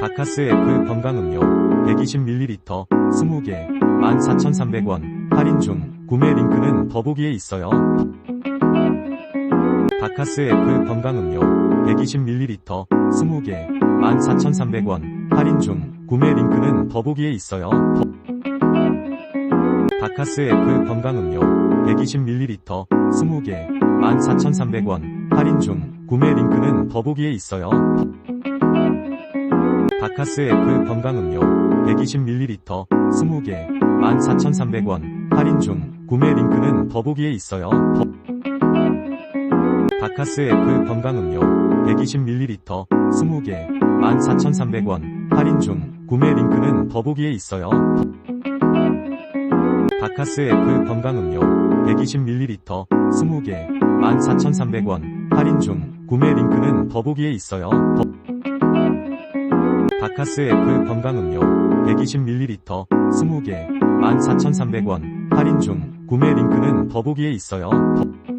바카스 F 건강음료 120ml 20개 14,300원 할인 중 구매 링크는 더보기에 있어요. 바카스 F 건강음료 120ml 20개 14,300원 할인 중 구매 링크는 더보기에 있어요. 더- 바카스 F 건강음료 120ml 20개 14,300원 할인 중 구매 링크는 더보기에 있어요. 바카스 F 건강음료 120ml 20개 14,300원 할인 중 구매 링크는 더보기에 있어요. 더- 바카스 F 건강음료 120ml 20개 14,300원 할인 중 구매 링크는 더보기에 있어요. 더- 바카스 F 건강음료 120ml 20개 14,300원 할인 중 구매 링크는 더보기에 있어요. 더- 바카스 F 건강음료 120ml 20개 14,300원 할인 중 구매 링크는 더보기에 있어요. 더-